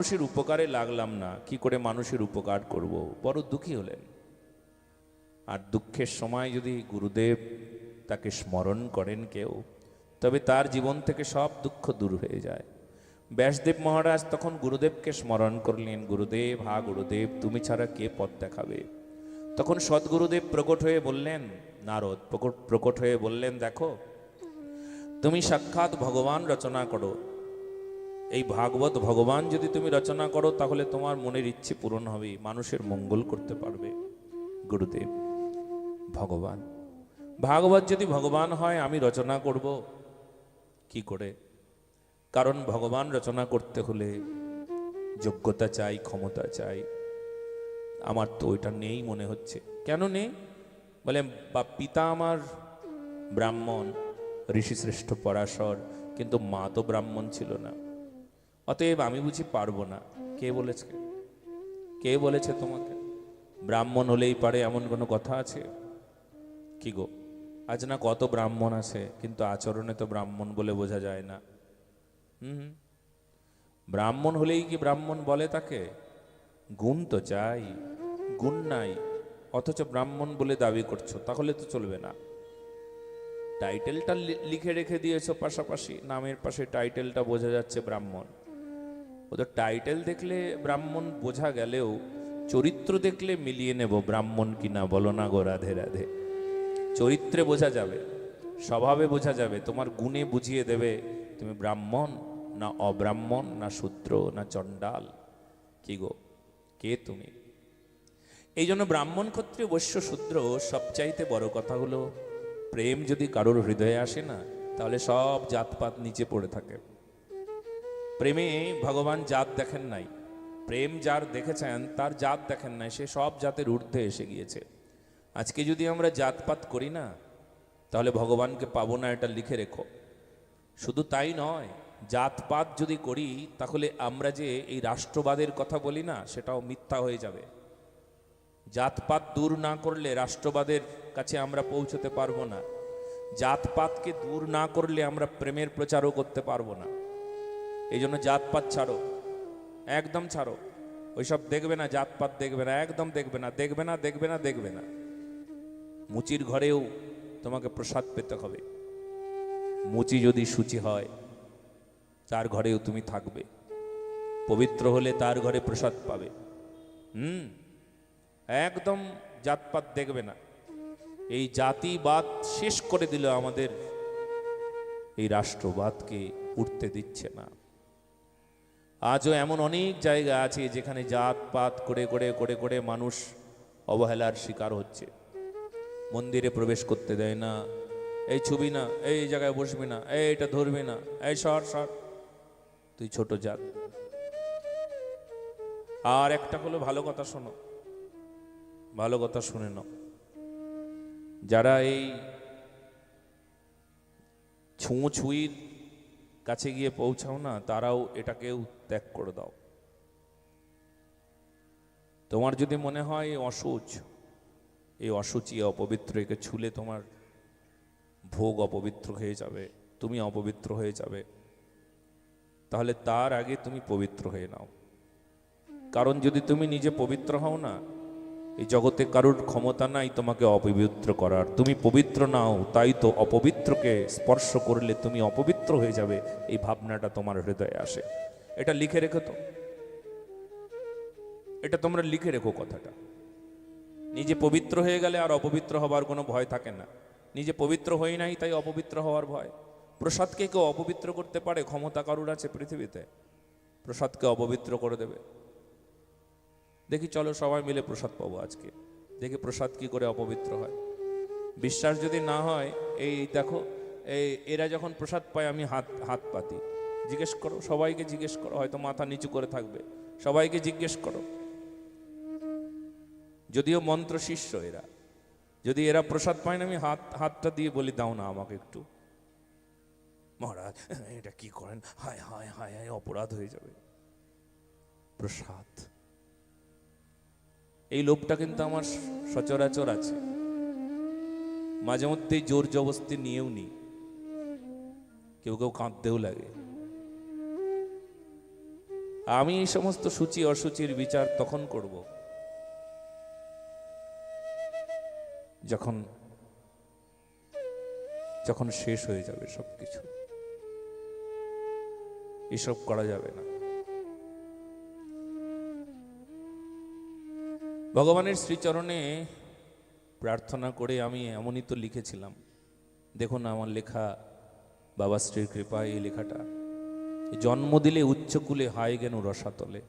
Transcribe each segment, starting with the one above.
মানুষের উপকারে লাগলাম না, কি করে মানুষের উপকার করব? বড় দুঃখী হলেন। আর দুঃখের সময় যদি গুরুদেব তাকে স্মরণ করেন কেউ, তবে তার জীবন থেকে সব দুঃখ দূর হয়ে যায়। ব্যাসদেব মহারাজ তখন গুরুদেবকে স্মরণ করলেন, গুরুদেব, হা গুরুদেব, তুমি ছাড়া কে পথ দেখাবে? তখন সদ্গুরুদেব প্রকট হয়ে বললেন, নারদ, প্রকট প্রকট হয়ে বললেন, দেখো, তুমি সাক্ষাৎ ভগবান রচনা করো। এই ভাগবত ভগবান যদি তুমি রচনা করো, তাহলে তোমার মনের ইচ্ছে পূরণ হবে, মানুষের মঙ্গল করতে পারবে। গুরুদেব, ভগবান, ভাগবত যদি ভগবান হয়, আমি রচনা করব। কি করে? কারণ ভগবান রচনা করতে হলে যোগ্যতা চাই, ক্ষমতা চাই। আমার তো ওইটা নেই মনে হচ্ছে। কেন নেই? বলে, বা পিতা আমার ব্রাহ্মণ ঋষিশ্রেষ্ঠ পরাশর, কিন্তু মা তো ব্রাহ্মণ ছিল না। অতএব আমি বুঝি পারব না। কে বলেছে? কে বলেছে তোমাকে? ব্রাহ্মণ হলেই পারে এমন কোনো কথা আছে? কি গো, আজ না কত ব্রাহ্মণ আছে, কিন্তু আচরণে তো ব্রাহ্মণ বলে বোঝা যায় না। হুম হুম। ব্রাহ্মণ হলেই কি ব্রাহ্মণ বলে তাকে? গুণ তো চাই, গুণ নাই, অথচ ব্রাহ্মণ বলে দাবি করছ, তাহলে তো চলবে না। টাইটেলটা লিখে রেখে দিয়েছ পাশাপাশি, নামের পাশে টাইটেলটা বোঝা যাচ্ছে ব্রাহ্মণ। ওদের টাইটেল দেখলে ব্রাহ্মণ বোঝা গেলেও চরিত্র দেখলে মিলিয়ে নেব ব্রাহ্মণ কিনা বলো না গো রাধে রাধে। চরিত্রে বোঝা যাবে, স্বভাবে বোঝা যাবে, তোমার গুণে বুঝিয়ে দেবে তুমি ব্রাহ্মণ না অব্রাহ্মণ না শূদ্র না চণ্ডাল। কি গো? কে তুমি? এই জন্য ব্রাহ্মণ ক্ষত্রিয় বৈশ্য শূদ্র সবচাইতে বড় কথা হলো, প্রেম যদি কারোর হৃদয়ে আসে না, তাহলে সব জাতপাত নিচে পড়ে থাকে। প্রেমে ভগবান জাত দেখেন নাই। প্রেম যার দেখেছেন, তার জাত দেখেন নাই, সে সব জাতের ঊর্ধ্বে এসে গিয়েছে। আজকে যদি আমরা জাতপাত করি না, তাহলে ভগবানকে পাবো না এটা লিখে রেখো। শুধু তাই নয়, জাতপাত যদি করি, তাহলে আমরা যে এই রাষ্ট্রবাদের কথা বলি না, সেটাও মিথ্যা হয়ে যাবে। জাতপাত দূর না করলে রাষ্ট্রবাদের কাছে আমরা পৌঁছতে পারব না। জাতপাতকে দূর না করলে আমরা প্রেমের প্রচারও করতে পারব না। এই জন্য জাতপাত ছাড়ো। একদম ছাড়ো। ওইসব দেখবে না, জাতপাত দেখবে না, একদম দেখবে না দেখবে না দেখবে না দেখবে না। মুচির ঘরেও তোমাকে প্রসাদ পেতে হবে। মুচি যদি সূচি হয়, তার ঘরেও তুমি থাকবে। পবিত্র হলে তার ঘরে প্রসাদ পাবে। হুম, একদম জাতপাত দেখবে না। এই জাতিবাদ শেষ করে দিল আমাদের। এই রাষ্ট্রবাদকে উঠতে দিচ্ছে না। আজও এমন অনেক জায়গা আছে যেখানে জাতপাত করে করে করে করে মানুষ অবহেলার শিকার হচ্ছে। মন্দিরে প্রবেশ করতে দেয় না। এই ছবি না, এই জায়গায় বসবি না এই এটা ধরবি না, এই সর সর। তুই ছোট জাত। আর একটা হলো ভালো কথা শোনো। ভালো কথা শুনে নাও। যারা এই ছুঁ ছুঁইর কাছে গিয়ে পৌঁছাও না, তারাও এটাকেও ত্যাগ করে দাও। তোমার যদি মনে হয় অসুচ, এই অসুচি অপবিত্র, একে ছুলে তোমার ভোগ অপবিত্র হয়ে যাবে, তুমি অপবিত্র হয়ে যাবে। তাহলে তার আগে তুমি পবিত্র হয়ে নাও। কারণ যদি তুমি নিজে পবিত্র হও না এই জগতে কারোর ক্ষমতা নাই তোমাকে অপবিত্র করার। তুমি পবিত্র নাও, তাই তো অপবিত্রকে স্পর্শ করলে তুমি অপবিত্র হয়ে যাবে। এই ভাবনাটা তোমার হৃদয়ে আসে। এটা লিখে রেখো তো। এটা তোমরা লিখে রেখো কথাটা। নিজে পবিত্র হয়ে গেলে আর অপবিত্র হবার কোনো ভয় থাকে না। নিজে পবিত্র হই নাই, তাই অপবিত্র হওয়ার ভয়। প্রসাদকে কেউ অপবিত্র করতে পারে, ক্ষমতা কারুর আছে পৃথিবীতে। প্রসাদকে অপবিত্র করে দেবে। দেখি চলো সবাই মিলে প্রসাদ পাবো আজকে। দেখি প্রসাদ কি করে অপবিত্র হয়। বিশ্বাস যদি না হয়, এই দেখো, এই এরা যখন প্রসাদ পায়, আমি হাত হাত পাতি। জিজ্ঞেস করো, সবাইকে জিজ্ঞেস করো, হয়তো মাথা নিচু করে থাকবে। সবাইকে জিজ্ঞেস করো। যদিও মন্ত্র শিষ্য এরা। যদি এরা প্রসাদ পায় না, আমি হাত, হাতটা দিয়ে বলি, দাও না আমাকে একটু। মহারাজ, এটা কি করেন? হায় হায় হায় হায়, অপরাধ হয়ে যাবে। প্রসাদ। এই লোভটা কিন্তু আমার সচরাচর আছে। মাঝে মধ্যেই জোর জবস্তি নিয়েও নি। কেউ কেউ কাঁদতেও লাগে। আমি এই সমস্ত সূচি অসুচির বিচার তখন করব। যখন যখন শেষ হয়ে যাবে সব কিছু এসব করা যাবে না। ভগবানের শ্রীচরণে প্রার্থনা করে আমি এমনই তো লিখেছিলাম। দেখুন আমার লেখা, বাবা শ্রীর কৃপা এই লেখাটা। জন্ম দিলে উচ্চকুলে হায় গেন রসাতলে।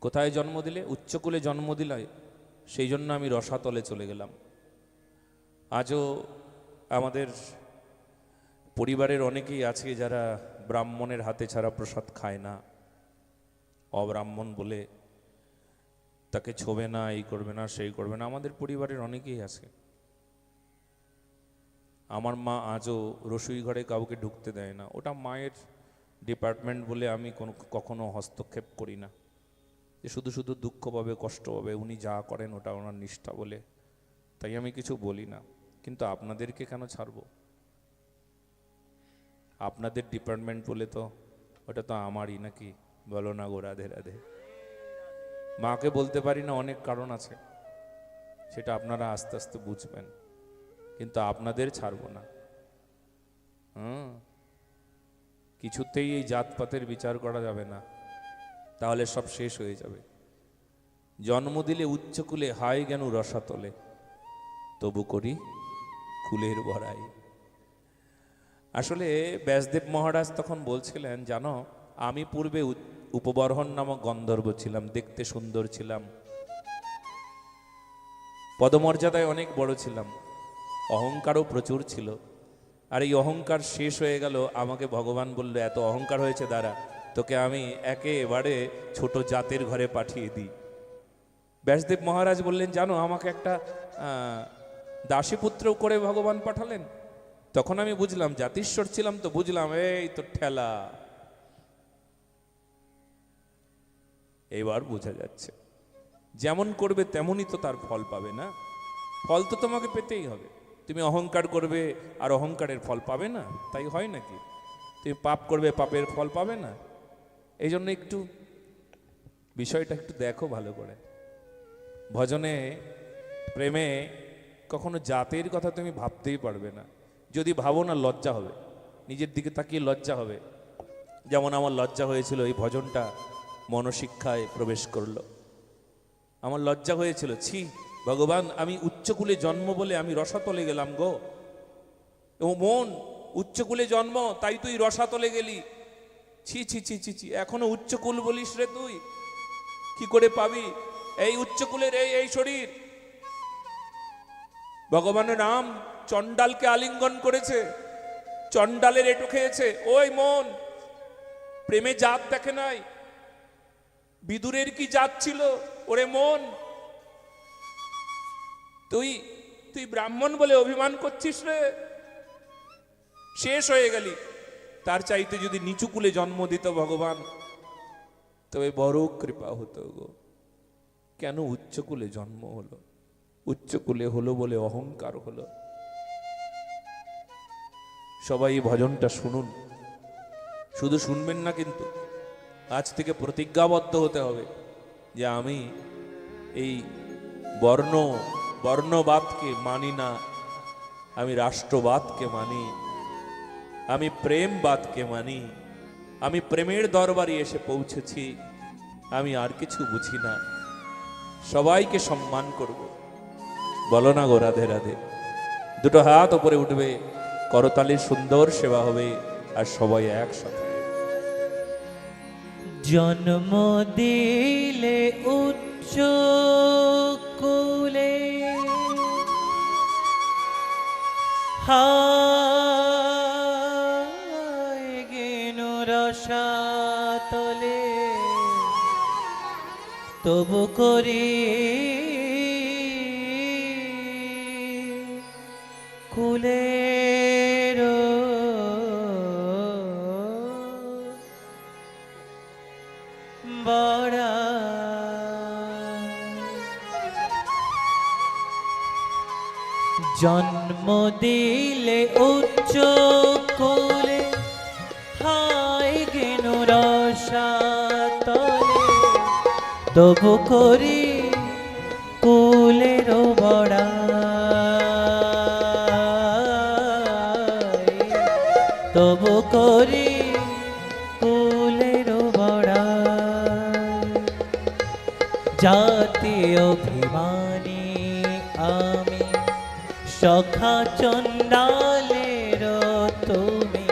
কোথায় জন্ম দিলে? উচ্চকুলে জন্ম দিলে সেই জন্য আমি রসাতলে চলে গেলাম। আজও আমাদের পরিবারের অনেকেই আছে যারা ব্রাহ্মণের হাতে ছাড়া প্রসাদ খায় না। অব্রাহ্মণ বলে তাকে ছোবে না, এই করবে না, সেই করবে না। আমাদের পরিবারের অনেকেই আছে। আমার মা আজও রসুই ঘরে কাউকে ঢুকতে দেয় না। ওটা মায়ের ডিপার্টমেন্ট বলে আমি কোনো, কখনো হস্তক্ষেপ করি না। যে শুধু শুধু দুঃখ পাবে, কষ্ট পাবে, উনি যা করেন ওটা ওনার নিষ্ঠা বলে। তাই আমি কিছু বলি না। কিন্তু আপনাদেরকে কেন ছাড়বো? আপনাদের ডিপার্টমেন্ট বলে তো ওটা তো আমারই নাকি? বলো না গো, রাধে রাধে। মাকে বলতে পারি না, অনেক কারণ আছে। সেটা আপনারা আস্তে আস্তে বুঝবেন। কিন্তু আপনাদের ছাড়বো না। হুম? কিছুতেই এই জাতপাতের বিচার করা যাবে না। তাহলে সব শেষ হয়ে যাবে। জন্ম দিলে উচ্চকুলে হায় জ্ঞানু রসাতলে তবু করি কুলের বড়াই। আসলে ব্যাসদেব মহারাজ তখন বলছিলেন, জানো, আমি পূর্বে উপবর্হন নামক গন্ধর্ব ছিলাম, দেখতে সুন্দর ছিলাম। পদমর্যাদায় অনেক বড় ছিলাম। অহংকারও প্রচুর ছিল। আর এই অহংকার শেষ হয়ে গেল, আমাকে ভগবান বলল, এত অহংকার হয়েছে দ্বারা তোকে আমি একেবারে ছোট জাতের ঘরে পাঠিয়ে দিই। ব্যাসদেব মহারাজ বললেন, জানো, আমাকে একটা দাসীপুত্র করে ভগবান পাঠালেন। তখন আমি বুঝলাম, জাতিস্বর ছিলাম তো বুঝলাম, এই তো ঠেলা। এইবার বোঝা যাচ্ছে। যেমন করবে তেমনই তো তার ফল পাবে না। ফল তো তোমাকে পেতেই হবে। তুমি অহংকার করবে আর অহংকারের ফল পাবে না, তাই হয় নাকি? তুমি পাপ করবে, পাপের ফল পাবে না? এই জন্য একটু বিষয়টা একটু দেখো ভালো করে। ভজনে, প্রেমে কখনো জাতের কথা তুমি ভাবতেই পারবে না। যদি ভাবো না, লজ্জা হবে। নিজের দিকে তাকিয়ে লজ্জা হবে। যেমন আমার লজ্জা হয়েছিল এই ভজনটা। মনশিক্ষায় প্রবেশ করল। আমার লজ্জা হয়েছিল, ছি, ভগবান, আমি উচ্চকুলে জন্ম বলে আমি রসাতলে গেলাম গো। ও মন, উচ্চকুলে জন্ম, তাই তুই রসাতলে গেলি। ছি ছি ছি ছি ছি, এখনও উচ্চকুল বলিস রে তুই। কি করে পাবি? এই উচ্চকুলের এই এই শরীর। ভগবানের নাম চণ্ডালকে আলিঙ্গন করেছে। চণ্ডালের এটো খেয়েছে। ওই মন, প্রেমে জাত দেখে নাই। বিদুরের কি জাত ছিল? ওরে মন। তুই তুই ব্রাহ্মণ বলে অভিমান করছিস রে? শেষ হয়ে গেলি। তার চাইতে যদি নিচু কুলে জন্ম দিত ভগবান, তবে বড় কৃপা হতো গো। কেন উচ্চকুলে জন্ম হলো? উচ্চকুলে হলো বলে অহংকার হলো। সবাই এই ভজনটা শুনুন। শুধু শুনবেন না কিন্তু। আজ থেকে প্রতিজ্ঞাবদ্ধ হতে হবে যে আমি এই বর্ণ, বর্ণবাদকে মানি না। আমি রাষ্ট্রবাদকে মানি। আমি প্রেমবাদকে মানি। আমি প্রেমের দরবারে এসে পৌঁছেছি। আমি আর কিছু বুঝি না। সবাইকে সম্মান করব। বলো না গো রাধে রাধে। দুটো হাত ওপরে উঠবে। করতালির সুন্দর সেবা হবে। আর সবাই একসাথে। জন্ম দিলে উচ্চ কুলে। গেনু রসাতলে। তবু করি কুলের জন্ম দিলে উচ্চ করে হায় গেনু রসাতলে তবু করি কুলেরও বড়া সখা চন্ডালের তুমি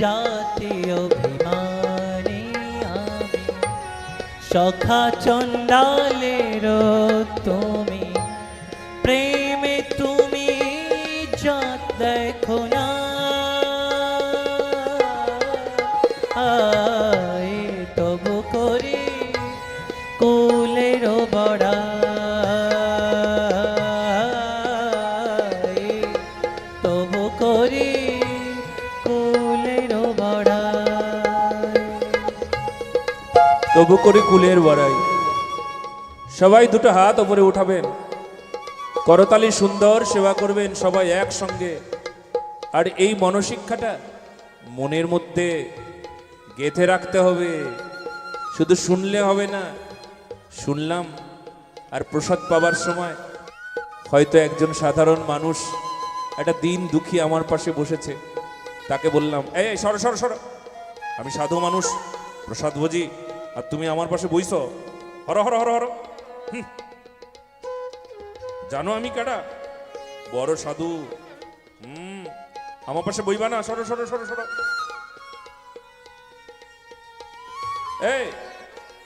জাতীয় অভিমানী আমি। সখা চন্ডালের তুমি প্রেমে তুমি জাত দেখো না। তবু করি তবু করে কুলের বড়াই। সবাই দুটো হাত ওপরে উঠাবেন। করতালি সুন্দর সেবা করবেন সবাই একসঙ্গে। আর এই মনশিক্ষাটা মনের মধ্যে গেঁথে রাখতে হবে। শুধু শুনলে হবে না, শুনলাম আর প্রসাদ পাবার সময় হয়তো একজন সাধারণ মানুষ একটা দিন দুঃখী আমার পাশে বসেছে। তাকে বললাম, এই সর সর, সরো। আমি সাধু মানুষ, প্রসাদ ভোজি। আর তুমি আমার পাশে বইছ? হর হর হর হর। জানো আমি কাটা বড় সাধু। হুম। আমার পাশে বইবা না? সরো সরো সরো সরো। এই,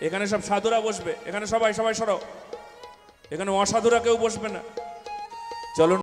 এখানে সব সাধুরা বসবে। এখানে সবাই সবাই সরো। এখানে অসাধুরা কেউ বসবে না। চলো